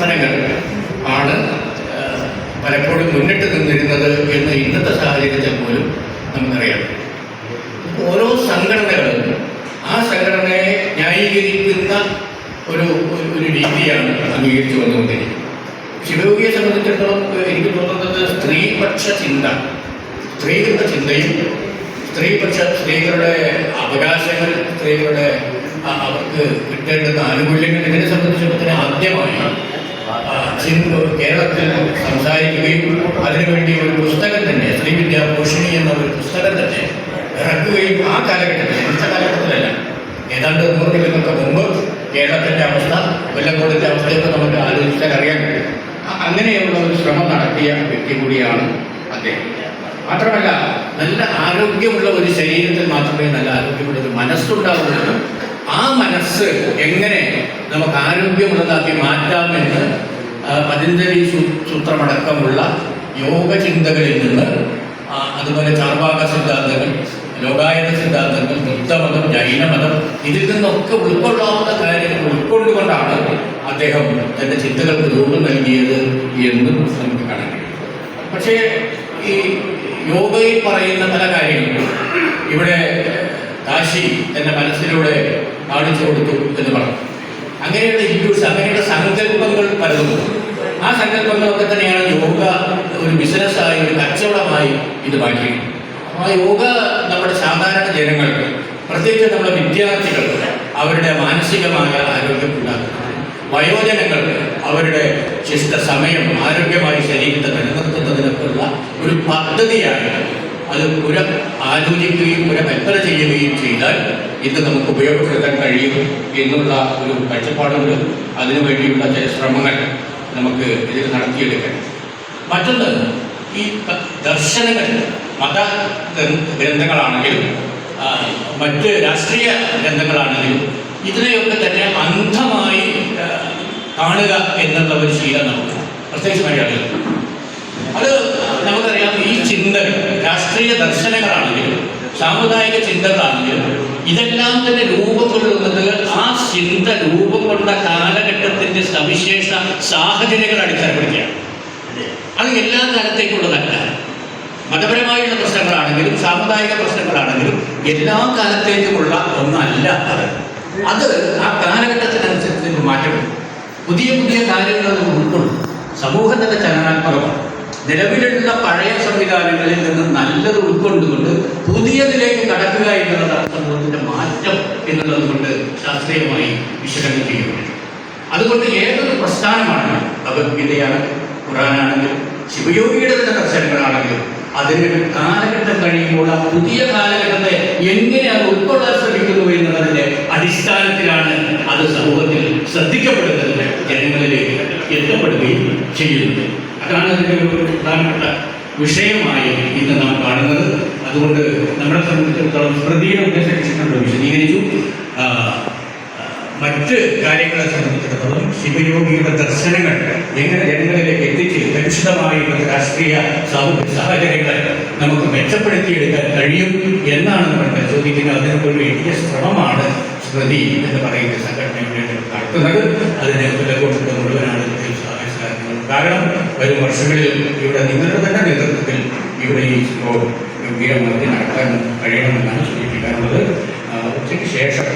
പ്രവർത്തനങ്ങൾ ആണ് പലപ്പോഴും മുന്നിട്ട് നിന്നിരുന്നത് എന്ന് ഇന്നത്തെ സാഹചര്യത്തിൽ പോലും നമുക്കറിയാം. ഓരോ സംഘടനകളും ആ സംഘടനയെ ന്യായീകരിക്കുന്ന ഒരു ഒരു- രീതിയാണ് അംഗീകരിച്ചു വന്നുകൊണ്ടിരിക്കുന്നത്. ശിവയോഗിയെ സംബന്ധിച്ചിടത്തോളം എനിക്ക് തോന്നുന്നത് സ്ത്രീപക്ഷ ചിന്ത സ്ത്രീകളുടെ ചിന്തയും സ്ത്രീപക്ഷ സ്ത്രീകളുടെ അവകാശങ്ങൾ സ്ത്രീകളുടെ അവർക്ക് കിട്ടേണ്ടുന്ന ആനുകൂല്യങ്ങൾ ഇതിനെ സംബന്ധിച്ചിടത്തോളം ആദ്യമായി കേരളത്തിൽ സംസാരിക്കുകയും അതിനുവേണ്ടി ഒരു പുസ്തകം തന്നെ ശ്രീ വിദ്യാഭൂഷണി എന്ന ഒരു പുസ്തകം തന്നെ ഇറക്കുകയും ആ കാലഘട്ടത്തിൽ ഇന്നത്തെ കാലഘട്ടത്തിലല്ല. ഏതാണ്ട് നൂറ് കൊല്ലങ്ങൾക്ക് മുമ്പ് കേരളത്തിന്റെ അവസ്ഥ കൊല്ലങ്കോടിന്റെ അവസ്ഥയൊക്കെ നമുക്ക് ആലോചിച്ചാൽ അറിയാൻ കഴിയും അങ്ങനെയുള്ള ഒരു ശ്രമം നടത്തിയ വ്യക്തി കൂടിയാണ് അദ്ദേഹം. മാത്രമല്ല നല്ല ആരോഗ്യമുള്ള ഒരു ശരീരത്തിൽ മാത്രമേ നല്ല ആരോഗ്യമുള്ള ഒരു മനസ്സുണ്ടാവുള്ളൂ ആ മനസ്സ് എങ്ങനെ നമുക്ക് ആരോഗ്യമുള്ളതാക്കി മാറ്റാമെന്ന് പതഞ്ജലി സൂത്രമടക്കമുള്ള യോഗ ചിന്തകളിൽ നിന്ന് അതുപോലെ ചാർവാക സിദ്ധാന്തങ്ങൾ ലോകായത സിദ്ധാന്തങ്ങൾ ബുദ്ധമതം ജൈനമതം ഇതിൽ നിന്നൊക്കെ ഉൾക്കൊള്ളാവുന്ന കാര്യങ്ങൾ ഉൾക്കൊണ്ടുകൊണ്ടാണ് അദ്ദേഹം തന്റെ ചിന്തകൾക്ക് രൂപം നൽകിയത് എന്ന് നമുക്ക് കാണാൻ പക്ഷേ ഈ യോഗയിൽ പറയുന്ന പല കാര്യങ്ങളും ഇവിടെ കാശി തന്റെ മനസ്സിലൂടെ കാണിച്ചു കൊടുത്തു എന്ന് പറഞ്ഞു. അങ്ങനെയുള്ള ഇഷ്യൂസ് അങ്ങനെയുള്ള സങ്കല്പങ്ങൾ പലതും ആ സങ്കല്പങ്ങളൊക്കെ തന്നെയാണ് യോഗ ഒരു ബിസിനസ്സായി ഒരു കച്ചവടമായി ഇത് മാറ്റിയത് ആ യോഗ നമ്മുടെ സാധാരണ ജനങ്ങൾക്ക് പ്രത്യേകിച്ച് നമ്മുടെ വിദ്യാർത്ഥികൾക്ക് അവരുടെ മാനസികമായ ആരോഗ്യം ഉണ്ടാക്കുന്നു. വയോജനങ്ങൾക്ക് അവരുടെ ശിഷ്ട സമയം ആരോഗ്യമായി ശരീരത്തെ നിലനിർത്തുന്നതിനൊക്കെയുള്ള ഒരു പദ്ധതിയാണ് അത്. പുര ആലോചിക്കുകയും പുരകൽപ്പന ചെയ്യുകയും ചെയ്താൽ ഇത് നമുക്ക് ഉപയോഗപ്പെടുത്താൻ കഴിയും എന്നുള്ള ഒരു കാഴ്ചപ്പാടുണ്ട് അതിനുവേണ്ടിയുള്ള ചില ശ്രമങ്ങൾ നമുക്ക് ഇതിൽ നടത്തിയെടുക്കാൻ മറ്റൊന്ന് ഈ ദർശനങ്ങൾ മത ഗ്രന്ഥ- ഗ്രന്ഥങ്ങളാണെങ്കിലും മറ്റ് രാഷ്ട്രീയ ഗ്രന്ഥങ്ങളാണെങ്കിലും ഇതിനെയൊക്കെ തന്നെ അന്ധമായി കാണുക എന്നുള്ള ഒരു ശീലം നമുക്ക് പ്രത്യേകിച്ച് മലയാളികൾ അത് നമുക്കറിയാം ഈ ചിന്തകൾ രാഷ്ട്രീയ ദർശനങ്ങളാണെങ്കിലും സാമുദായിക ചിന്തകളാണെങ്കിലും ഇതെല്ലാം തന്നെ രൂപം കൊള്ളുന്നത് ആ ചിന്ത രൂപം കൊണ്ട കാലഘട്ടത്തിന്റെ സവിശേഷ സാഹചര്യങ്ങൾ അടിസ്ഥാനപ്പെടുത്തിയാണ് അത്. എല്ലാ കാലത്തേക്കുള്ളതല്ല. മതപരമായുള്ള പ്രശ്നങ്ങളാണെങ്കിലും സാമുദായിക പ്രശ്നങ്ങളാണെങ്കിലും എല്ലാ കാലത്തേക്കുമുള്ള ഒന്നല്ല അത്. അത് ആ കാലഘട്ടത്തിനനുസരിച്ച് മാറ്റപ്പെടും. മാറ്റമുണ്ട് പുതിയ പുതിയ കാര്യങ്ങൾ ഉൾക്കൊള്ളും. സമൂഹത്തിന്റെ ചലനാത്മകമാണ്. നിലവിലുള്ള പഴയ സംവിധാനങ്ങളിൽ നിന്ന് നല്ലത് ഉൾക്കൊണ്ടുകൊണ്ട് പുതിയതിലേക്ക് കടക്കുക എന്നുള്ളതാണ് സമൂഹത്തിന്റെ മാറ്റം എന്നുള്ളത് കൊണ്ട് ശാസ്ത്രീയമായി വിശകലനം ചെയ്യുന്നത്. അതുകൊണ്ട് ഏതൊരു പ്രസ്ഥാനമാണെങ്കിലും ഭഗവത്ഗീതയാണ് ഖുറാനാണെങ്കിലും ശിവയോഗിയുടെ തന്നെ ദർശനങ്ങളാണെങ്കിലും അതിന് കാലഘട്ടം കഴിയുമ്പോൾ ആ പുതിയ കാലഘട്ടത്തെ എങ്ങനെ അത് ഉൾക്കൊള്ളാൻ ശ്രമിക്കുന്നു എന്നുള്ളതിന്റെ അടിസ്ഥാനത്തിലാണ് അത് സമൂഹത്തിൽ ശ്രദ്ധിക്കപ്പെടുന്നത് ജനങ്ങളിലേക്ക് എത്തപ്പെടുകയും ചെയ്യുന്നത്. അതാണ് അതിന്റെ ഒരു പ്രധാനപ്പെട്ട വിഷയമായി ഇന്ന് നാം കാണുന്നത്. അതുകൊണ്ട് നമ്മളെ സംബന്ധിച്ചിടത്തോളം സ്മൃതിയെ ഉദ്ദേശിച്ചിട്ടുണ്ട് വിശദീകരിച്ചു ആ, മറ്റ് കാര്യങ്ങളെ സംബന്ധിച്ചിടത്തോളം ശിവയോഗിയുടെ ദർശനങ്ങൾ എങ്ങനെ ജനങ്ങളിലേക്ക് എത്തിച്ച് പരിശുദ്ധമായി രാഷ്ട്രീയ സാമൂഹ്യ സാഹചര്യങ്ങൾ നമുക്ക് മെച്ചപ്പെടുത്തിയെടുക്കാൻ കഴിയും എന്നാണ് നമ്മൾ പരിശോധിക്കുന്നത്. അതിനൊരു വലിയ ശ്രമമാണ് സ്മൃതി എന്ന് പറയുന്ന സംഘടനയുടെ നടത്തുന്നത്. അതിന് വില കൊടുക്കുന്ന സഹകരണങ്ങളും കാരണം വരും വർഷങ്ങളിൽ ഇവിടെ നിങ്ങളുടെ തന്നെ നേതൃത്വത്തിൽ ഇവിടെ ഈ ഗംഭീരമായി നടക്കാൻ കഴിയണമെന്നാണ് സൂചിപ്പിക്കാറുള്ളത്. ഉച്ചയ്ക്ക് ശേഷം